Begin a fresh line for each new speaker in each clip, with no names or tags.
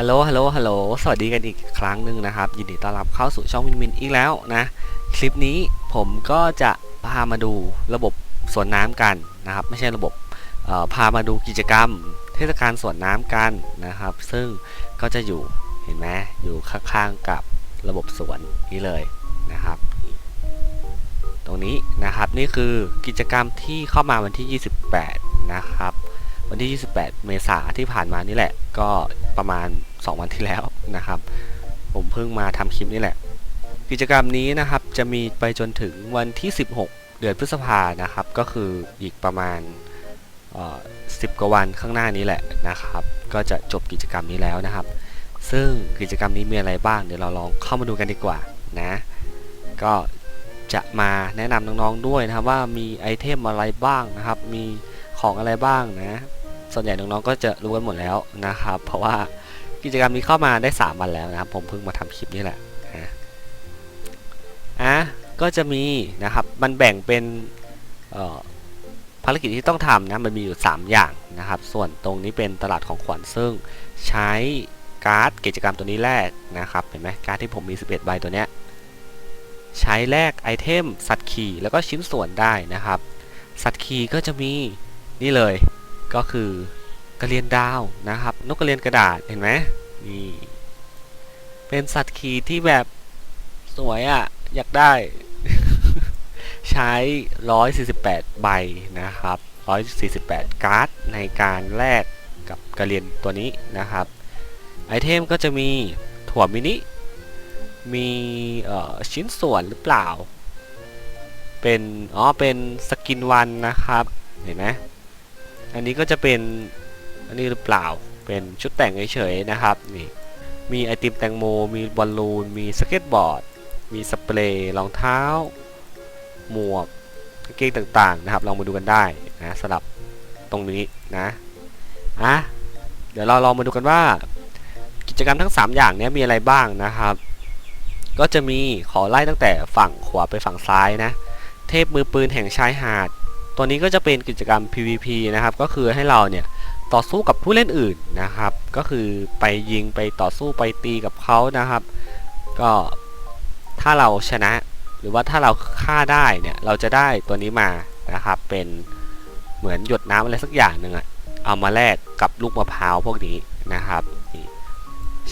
ฮัลโหล ฮัลโหล ฮัลโหล สวัสดีกันอีกครั้งหนึ่งนะครับ ยินดีต้อนรับเข้าสู่ช่องวินวินอีกแล้วนะ คลิปนี้ผมก็จะพามาดูระบบสวนน้ำกันนะครับ ไม่ใช่ระบบเออพามาดูกิจกรรม เทศกาลสวนน้ำกันนะครับ ซึ่งก็จะอยู่เห็นไหมอยู่ข้างๆกับระบบสวนนี้เลยนะครับ ตรงนี้นะครับนี่คือกิจกรรมที่เข้ามาวันที่ 28 นะครับ วันที่ 28 เมษาที่ผ่านมานี่แหละ ก็ประมาณ 2 วันที่แล้วนะครับ ผมเพิ่งมาทำคลิปนี่แหละ กิจกรรมนี้นะครับจะมีไปจนถึงวันที่ 16 เดือนพฤษภานะครับ ก็คืออีกประมาณเอ่อ10กว่าวันข้างหน้านี้แหละนะครับ ก็จะจบกิจกรรมนี้แล้วนะครับ ซึ่งกิจกรรมนี้มีอะไรบ้างเดี๋ยวเราลองเข้ามาดูกันดีกว่านะ ก็จะมาแนะนำน้องๆด้วยนะครับว่ามีไอเทมอะไรบ้างนะครับ มีของอะไรบ้างนะ ส่วนใหญ่น้องๆก็จะรู้กันหมดแล้วนะครับ เพราะว่ากิจกรรมนี้เข้ามาได้ 3 วันแล้วนะครับ ผมเพิ่งมาทำคลิปนี่แหละอะก็จะมีนะครับมันแบ่งเป็นภารกิจที่ต้องทำนะมันมีอยู่ 3 อย่างนะครับ ส่วนตรงนี้เป็นตลาดของขวัญซึ่งใช้การ์ดกิจกรรมตัวนี้แรกนะครับเห็นไหมการ์ดที่ผมมี 11 ใบตัวเนี้ยใช้แลกไอเทมสัตว์ขี่แล้วก็ชิ้นส่วนได้นะครับ สัตว์ขี่ก็จะมีนี่เลย ก็คือกระเรียนดาวนะครับ นกกระเรียนกระดาษเห็นไหมนี่ เป็นสัตว์ขี่ที่แบบสวยอะ่ะ อยากได้ ใช้ 148 ใบนะครับ 148 การ์ดในการแลกกับกระเรียนตัวนี้นะครับ ไอเทมก็จะมีถั่วมินิ มีชิ้นส่วนหรือเปล่า เป็น อ๋อ เป็นสกินวันนะครับ เห็นไหม อันนี้ก็จะเป็นอันนี้หรือเปล่าเป็นชุดแต่งเฉยๆนะครับนี่มีไอติมแตงโม มีบอลลูน มีสเก็ตบอร์ด มีสเปรย์รองเท้า หมวกกางเกงต่างๆนะครับลองมาดูกันได้นะสำหรับตรงนี้นะอะเดี๋ยวเราลองมาดูกันว่า กิจกรรมทั้ง 3 อย่างนี้มีอะไรบ้างนะครับ ก็จะมีขอไล่ตั้งแต่ฝั่งขวาไปฝั่งซ้ายนะ เทพมือปืนแห่งชายหาด ตัวนี้ก็จะเป็นกิจกรรม PVP นะครับ ก็คือให้เราเนี่ยต่อสู้กับผู้เล่นอื่นนะครับ ก็คือไปยิงไปต่อสู้ไปตีกับเขานะครับ ก็ถ้าเราชนะ หรือว่าถ้าเราฆ่าได้เนี่ยเราจะได้ตัวนี้มานะครับ เป็นเหมือนหยดน้ำอะไรสักอย่างหนึ่งอะเอามาแลกกับลูกมะพร้าวพวกนี้นะครับ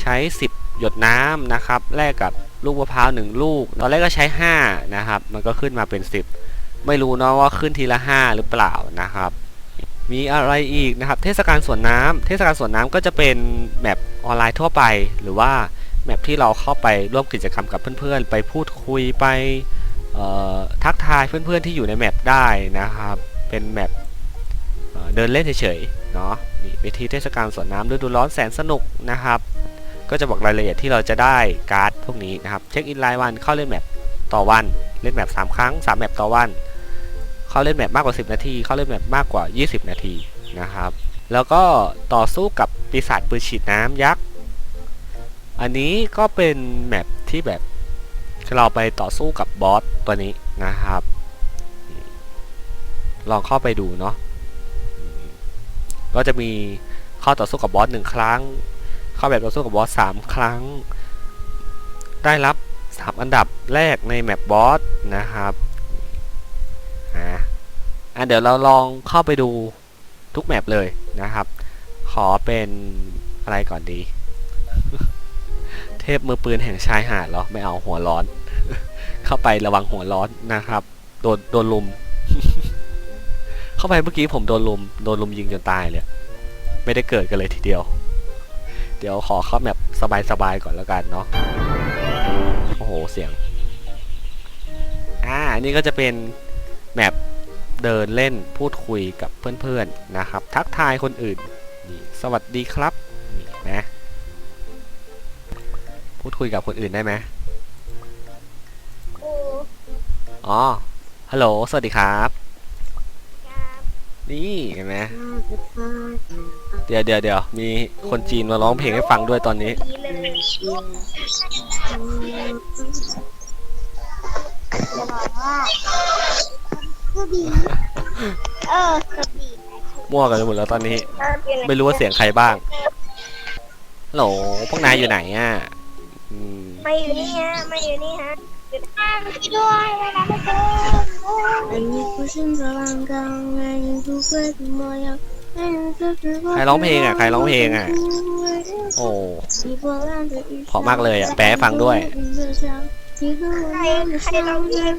ใช้ 10 หยดน้ำนะครับแลกกับลูกมะพร้าวหนึ่งลูก ตอนแรกก็ใช้ 5 นะครับ มันก็ขึ้นมาเป็น 10 ไม่รู้เนาะว่าขึ้นทีละ5หรือเปล่านะครับ มีอะไรอีกนะครับ เทศกาลสวนน้ำเทศกาลสวนน้ำก็จะเป็นแมปออนไลน์ทั่วไป หรือว่าแมปที่เราเข้าไปร่วมกิจกรรมกับเพื่อนๆ ไปพูดคุยไปทักทายเพื่อนๆที่อยู่ในแมปได้นะครับ เป็นแมปเเดินเล่นเฉยๆเนาะนี่เวทีเทศกาลสวนน้ำฤดูร้อนแสนสนุกนะครับ ก็จะบอกรายละเอียดที่เราจะได้การ์ดพวกนี้นะครับ เช็คอินรายวันเข้าเล่นแมปต่อวัน เล่นแมป3 ครั้ง 3 แมปต่อวัน เข้าเล่นแมปมากกว่า 10 นาที เข้าเล่นแมปมากกว่า 20 นาทีนะครับ แล้วก็ต่อสู้กับปีศาจปืนฉีดน้ำยักษ์ อันนี้ก็เป็นแมปที่แบบเราไปต่อสู้กับบอสตัวนี้นะครับ ลองเข้าไปดูเนาะ ก็จะมีเข้าต่อสู้กับบอสหนึ่งครั้ง เข้าแบบต่อสู้กับบอสสามครั้ง ได้รับ3อันดับแรกในแมปบอสนะครับ อะอะเดี๋ยวเราลองเข้าไปดูทุกแมปเลยนะครับ ขอเป็นอะไรก่อนดี เทพมือปืนแห่งชายหาดเหรอ ไม่เอาหัวร้อน เข้าไประวังหัวร้อนนะครับ โดนโดนลุม เข้าไปเมื่อกี้ผมโดนลุม โดนลุมยิงจนตายเลย ไม่ได้เกิดกันเลยทีเดียว เดี๋ยวขอเข้าแมปสบายๆก่อนแล้วกันเนาะ โอ้โหเสียง อ่านนี้ก็จะเป็น แมปเดินเล่นพูดคุยกับเพื่อนๆนะครับ ทักทายคนอื่นนี่สวัสดีครับนี่นะพูดคุยกับคนอื่นได้ไหม
ครู
อ๋อฮัลโหลสวัสดีครับ
ครับ
นี่เห็นไหมเดี๋ยวเดี๋ยวเดี๋ยวมีคนจีนมาร้องเพลงให้ฟังด้วยตอนนี้
ดีเลยจะบอกว่า
มั่วกันหมดแล้วตอนนี้ ไม่รู้ว่าเสียงใครบ้างโหลพวกนายอยู่ไหนอะมา
อยู่นี่ฮะมาอยู่นี่ฮะอยู่ข้างพี่ด้วยเวลาไม่เจอั
นนี้คือซึ่งระวังกลางงานทุกเพื่อนมอย
ใครร้องเพลงอะ ใครร้องเพลงอะ โอ้เพราะมากเลยอะ แปลให้ฟังด้วย
ใครใครร้องเพลง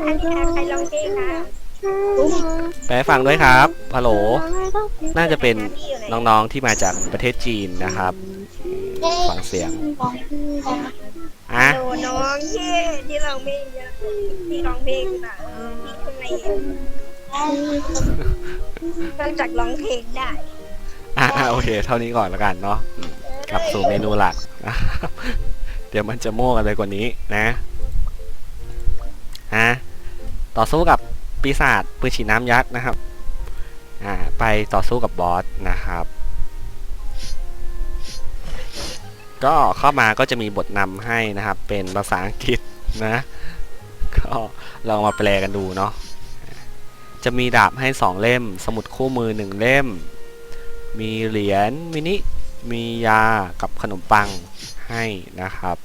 ใครร้องเพลงนะ
แปลให้ฟังด้วยครับฮัลโหล น่าจะเป็น
พี่อยู่ไหน
น้องๆที่มาจากประเทศจีนนะครับ ฟังเสียง อะ
โดน้องที่ที่ร้องเพลงเยอะที่ร้องเพลงน่ะที่ข้างในนอกจากร้องเพลงได้
อะอะโอเค เท่านี้ก่อนแล้วกันเนาะอืมกลับสู่เมนูหลักนะครับเดี๋ยวมันจะโม่กันไปกว่านี้นะ ฮะ ต่อสู้กับ ปีศาจปืนฉีดน้ำยักษ์นะครับอ่าไปต่อสู้กับบอสนะครับ ก็เข้ามาก็จะมีบทนำให้นะครับ เป็นภาษาอังกฤษนะ ก็ลองมาแปลกันดูเนาะจะมีดาบให้สองเล่ม สมุดคู่มือหนึ่งเล่ม มีเหรียญมินิมียากับขนมปังให้นะครับ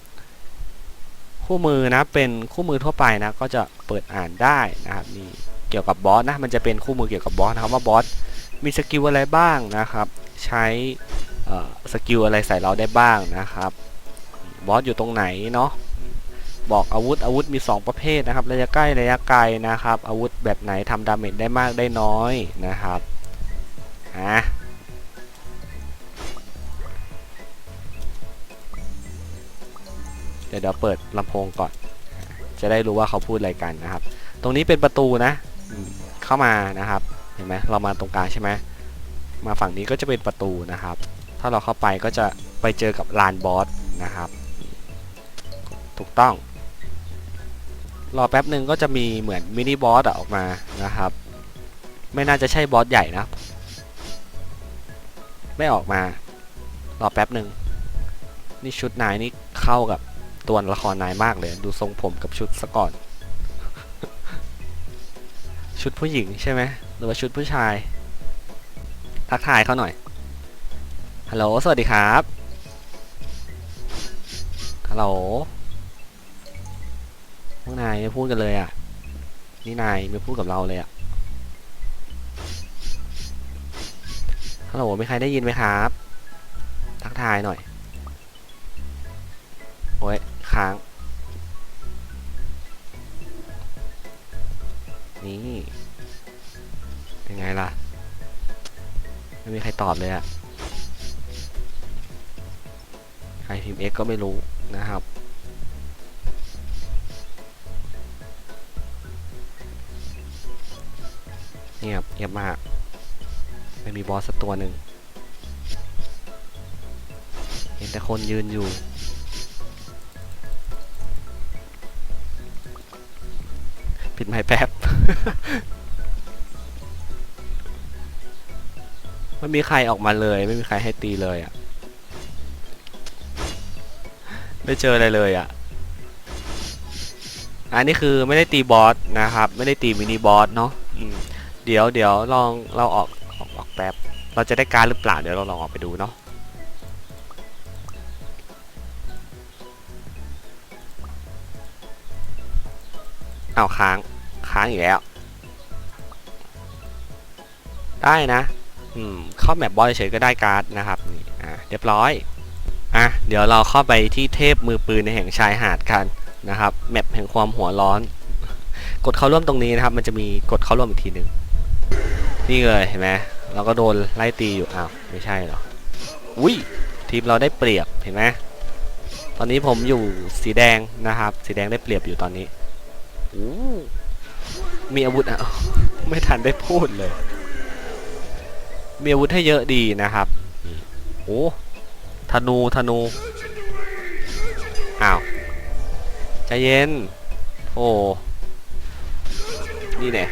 คู่มือนะเป็นคู่มือทั่วไปนะก็จะเปิดอ่านได้นะครับนี่เกี่ยวกับบอสนะมันจะเป็นคู่มือเกี่ยวกับบอสนะครับว่าบอสมีสกิลอะไรบ้างนะครับ ใช้สกิลอะไรใส่เราได้บ้างนะครับบอสอยู่ตรงไหนเนาะบอกอาวุธอาวุธมี 2 ประเภทนะครับ ระยะใกล้ระยะไกลนะครับ อาวุธแบบไหนทำดาเมจได้มากได้น้อยนะครับอะ ดี๋ยวเดี๋ยวเปิดลำโพงก่อน จะได้รู้ว่าเขาพูดอะไรกันนะครับ ตรงนี้เป็นประตูนะเข้ามานะครับ เห็นไหมเรามาตรงกลางใช่ไหมมาฝั่งนี้ก็จะเป็นประตูนะครับ ถ้าเราเข้าไปก็จะไปเจอกับลานบอสนะครับ ถูกต้องรอแป๊บหนึ่งก็จะมีเหมือนมินิบอสออกมานะครับ ไม่น่าจะใช่บอสใหญ่นะ ไม่ออกมา รอแป๊บหนึ่งนี่ชุดนายนี่เข้ากับ ตัวละครนายมากเลย ดูทรงผมกับชุดซะก่อน ชุดผู้หญิงใช่ไหมหรือว่าชุดผู้ชาย ทักทายเขาหน่อยฮัลโหลสวัสดีครับฮัลโหลพวกนายไม่พูดกันเลยอะ นี่นายไม่พูดกับเราเลยอะฮัลโหลมีใครได้ยินไหมครับ ทักทายหน่อยโอ้ย ค้าง นี่ เป็นไงล่ะ ไม่มีใครตอบเลยอะใครพิมพ์ X ก็ไม่รู้นะครับเงียบเงียบมากไม่มีบอสสักตัวหนึ่ง เห็นแต่คนยืนอยู่ ปิดไม้แป๊บ ไม่มีใครออกมาเลย ไม่มีใครให้ตีเลยอะ่ะ ไม่เจออะไรเลยอะ่ะ อันนี้คือไม่ได้ตีบอสนะครับ ไม่ได้ตีมินิบอสเนาะเดี๋ยวเดี๋ยวลองเราออกออกออกแป๊บ เราจะได้การหรือเปล่าเดี๋ยวเราลองออกไปดูเนาะ เอาค้างค้างอีกแล้ว ได้นะ อืม เข้าแมปบอลเฉยก็ได้การ์ดนะครับนี่อ่าเรียบร้อย อะ เดี๋ยวเราเข้าไปที่เทพมือปืนในแห่งชายหาดกันนะครับ แมปแห่งความหัวร้อน กดเข้าร่วมตรงนี้นะครับ มันจะมีกดเข้าร่วมอีกทีหนึ่งนี่เลยเห็นไหมเราก็โดนไล่ตีอยู่อ้าวไม่ใช่หรอ อุ้ยทีมเราได้เปรียบเห็นไหมตอนนี้ผมอยู่สีแดงนะครับ สีแดงได้เปรียบอยู่ตอนนี้ มีอาวุธอะไม่ทันได้พูดเลย มีอาวุธให้เยอะดีนะครับโอ้ธนูธนูอ้าวใจเย็น โอ้นี่เนี่ย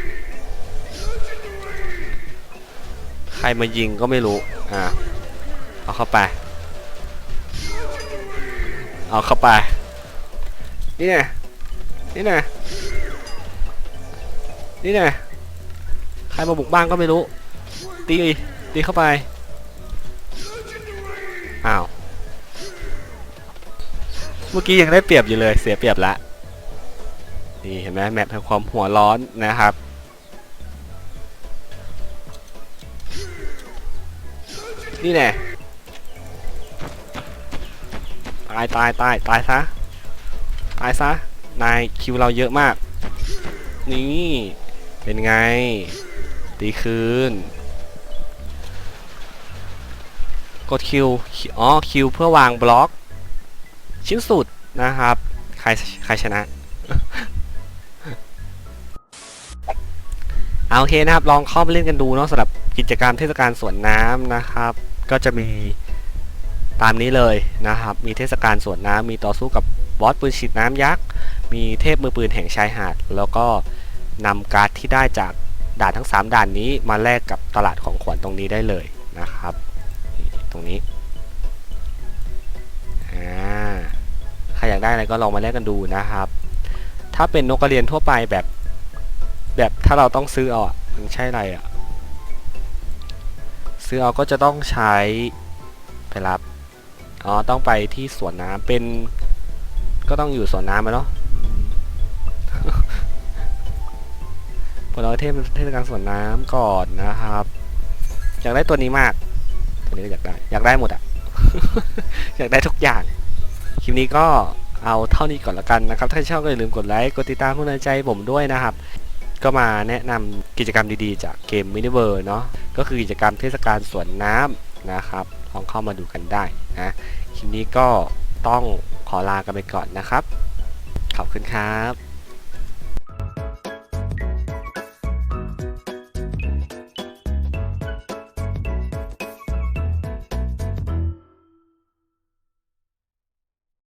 ใครมายิงก็ไม่รู้ อ่า เอาเข้าไป เอาเข้าไป นี่ไงนี่ไง นี่ไงใครมาบุกบ้านก็ไม่รู้ ตีตีเข้าไป อ้าว เมื่อกี้ยังได้เปรียบอยู่เลย เสียเปรียบละ นี่เห็นไหมแมปแห่งความหัวร้อนนะครับ นี่แน่ตายตายตายตายซะ ตายซะ นายคิวเราเยอะมาก นี่ เป็นไง ตีคืน กดคิวอ๋อคิวเพื่อวางบล็อก ชิ้นสุดนะครับ ใครใครชนะเอาโอเคนะครับ ลองเข้าไปเล่นกันดูเนาะสำหรับกิจกรรมเทศกาลสวนน้ำนะครับ ก็จะมีตามนี้เลยนะครับ มีเทศกาลสวนน้ำมีต่อสู้กับบอสปืนฉีดน้ำยักษ์ มีเทพมือปืนแห่งชายหาด แล้วก็ นำการ์ดที่ได้จากด่านทั้ง 3 ด่านนี้มาแลกกับตลาดของขวัญตรงนี้ได้เลยนะครับ ตรงนี้ใครอยากได้อะไรก็ลองมาแลกกันดูนะครับ ถ้าเป็นนกกระเรียนทั่วไปแบบ แบบถ้าเราต้องซื้อเอาอะมันใช่อะไรอะ ซื้อเอาก็จะต้องใช้ไปรับ อ๋อ ต้องไปที่สวนน้ำเป็น ก็ต้องอยู่สวนน้ำมาเนาะ เราเทศเทศกาลสวนน้ำก่อนนะครับ อยากได้ตัวนี้มาก ตัวนี้ก็อยากได้ อยากได้หมดอะอยากได้ทุกอย่าง คลิปนี้ก็เอาเท่านี้ก่อนละกันนะครับ ถ้าชอบก็อย่าลืมกดไลค์ กดติดตามคุณใจผมด้วยนะครับ ก็มาแนะนำกิจกรรมดีๆ จากเกมมินิเวอร์เนาะ ก็คือกิจกรรมเทศกาลสวนน้ำนะครับ ลองเข้ามาดูกันได้นะ คลิปนี้ก็ต้องขอลากันไปก่อนนะครับ ขอบคุณครับ